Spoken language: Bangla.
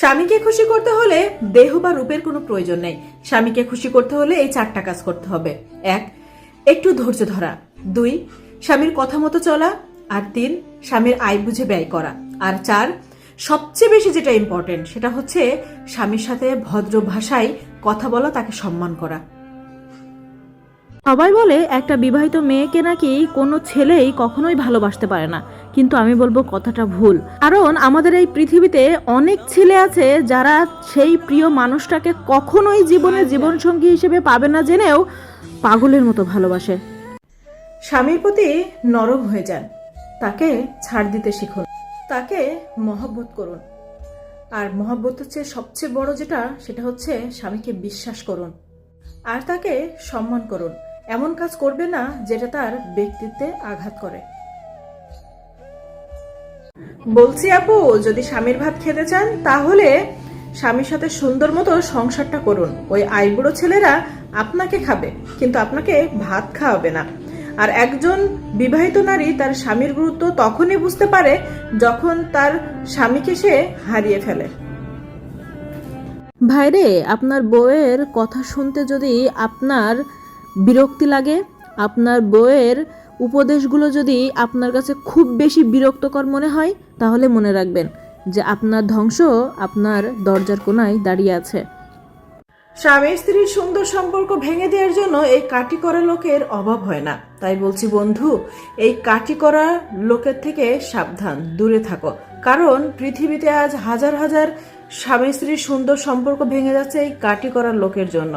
স্বামীকে খুশি করতে হলে দেহ বা রূপের কোনো প্রয়োজন নেই। স্বামীকে খুশি করতে হলে এই চারটা কাজ করতে হবে। এক, একটু ধৈর্য ধরা। দুই, স্বামীর কথা মতো চলা। আর তিন, স্বামীর আয় বুঝে ব্যয় করা। আর চার, সবচেয়ে বেশি যেটা ইম্পর্টেন্ট সেটা হচ্ছে স্বামীর সাথে ভদ্র ভাষায় কথা বলা, তাকে সম্মান করা। সবাই বলে, একটা বিবাহিত মেয়েকে নাকি কোনো ছেলেই কখনোই ভালোবাসতে পারে না। কিন্তু আমি বলব কথাটা ভুল। কারণ আমাদের এই পৃথিবীতে অনেক ছেলে আছে যারা সেই প্রিয় মানুষটাকে কখনোই জীবনে জীবনসঙ্গী হিসেবে পাবে না জেনেও পাগলের মতো ভালোবাসে। স্বামীর প্রতি নরম হয়ে যান। তাকে ছাড় দিতে শিখুন। তাকে মহব্বত করুন। আর মহব্বত হচ্ছে সবচেয়ে বড় যেটা, সেটা হচ্ছে স্বামীকে বিশ্বাস করুন। আর তাকে সম্মান করুন। এমন কাজ করবে না যেটা তার ব্যক্তিত্বে আঘাত করে। বলছি আপু, যদি স্বামীর ভাত খেতে চান, তাহলে স্বামীর সাথে সুন্দর মতো সংসারটা করুন। ওই আইবুড়ো ছেলেরা আপনাকে খাবে, কিন্তু আপনাকে ভাত খাওয়াবে না। আর একজন বিবাহিত নারী তার স্বামীর গুরুত্ব তখনই বুঝতে পারে যখন তার স্বামীকে সে হারিয়ে ফেলে। ভাইরে, আপনার বউয়ের কথা শুনতে যদি আপনার বিরক্তি লাগে। আপনার বইয়ের উপদেশগুলো যদি আপনার কাছে খুব বেশি বিরক্তকর মনে হয়, তাহলে মনে রাখবেন যে আপনার ধ্বংস আপনার দরজার কোনায় দাঁড়িয়ে আছে। স্বামী স্ত্রীর সুন্দর সম্পর্ক ভেঙে দেওয়ার জন্য এই কাটি করা লোকের অভাব হয় না। তাই বলছি, বন্ধু, এই কাটি করা লোকের থেকে সাবধান, দূরে থাকো। কারণ পৃথিবীতে আজ হাজার হাজার স্বামী স্ত্রীর সুন্দর সম্পর্ক ভেঙে যাচ্ছে এই কাটি করার লোকের জন্য।